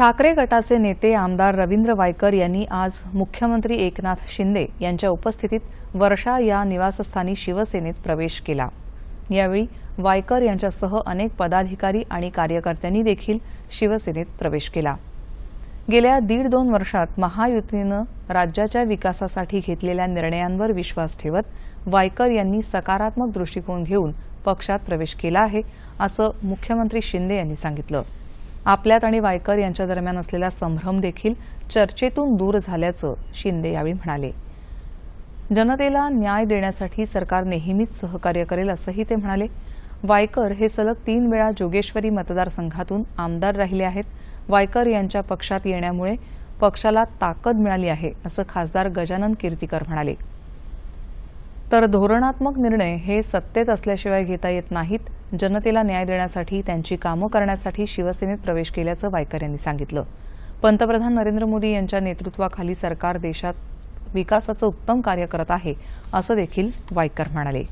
ठाकरे गटाचे नेते आमदार रवींद्र वायकर यांनी आज मुख्यमंत्री एकनाथ शिंदे यांच्या उपस्थितीत वर्षा या निवासस्थानी शिवसेनेत प्रवेश केला. यावेळी वायकर यांच्यासह अनेक पदाधिकारी आणि कार्यकर्त्यांनी देखील शिवसेनेत प्रवेश केला. गेल्या दीड दोन वर्षात महायुतीनं राज्याच्या विकासासाठी घेतलेल्या निर्णयांवर विश्वास ठेवत वायकर यांनी सकारात्मक दृष्टिकोन घेऊन पक्षात प्रवेश केला आहे असं मुख्यमंत्री शिंदे यांनी सांगितलं. आपल्यात आणि वायकर यांच्या दरम्यान असलेला संभ्रम देखील चर्चेतून दूर झाल्याचं शिंदे यावेळी म्हणाले. जनतेला न्याय देण्यासाठी सरकार नेहमीच सहकार्य करेल असंही ते म्हणाले. वायकर हे सलग तीन वेळा जोगेश्वरी मतदारसंघातून आमदार राहिले आहेत. वायकर यांच्या पक्षात येण्यामुळे पक्षाला ताकद मिळाली आहे असं खासदार गजानन कीर्तीकर म्हणाले. तर धोरणात्मक निर्णय हे सत्तेत असल्याशिवाय घेता येत नाहीत. जनतेला न्याय देण्यासाठी त्यांची कामं करण्यासाठी शिवसेनेत प्रवेश केल्याचं वायकर यांनी सांगितलं. पंतप्रधान नरेंद्र मोदी यांच्या नेतृत्वाखाली सरकार देशात विकासाचं उत्तम कार्य करत आहे असं देखील वायकर म्हणाले.